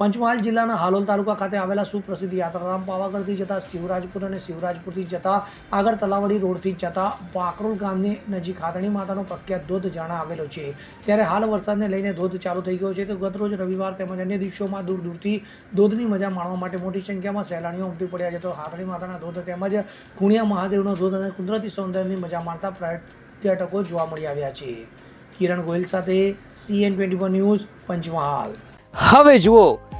પંચમહાલ જિલ્લાના હાલોલ તાલુકા ખાતે આવેલા સુપ્રસિદ્ધ યાત્રાધામ પાવાગઢથી જતા શિવરાજપુર અને શિવરાજપુરથી જતા આગળ તલાવડી રોડથી જતા પાકરોલ ગામની નજીક હાથણી માતાનો પ્રખ્યાત ધોધ જાણા આવેલો છે. ત્યારે હાલ વરસાદને લઈને ધોધ ચાલુ થઈ ગયો છે તો ગતરોજ રવિવાર તેમજ અન્ય દિવસોમાં દૂર દૂરથી ધોધની મજા માણવા માટે મોટી સંખ્યામાં સહેલાણીઓ ઉમટી પડ્યા છે. તો હાથણી માતાના ધોધ તેમજ ખૂણિયા મહાદેવનો ધોધ અને કુદરતી સૌંદર્યની મજા માણતા પર્યટકો જોવા મળી આવ્યા છે. કિરણ ગોયલ સાથે સીએન ટ્વેન્ટી ન્યૂઝ પંચમહાલ. હવે જુઓ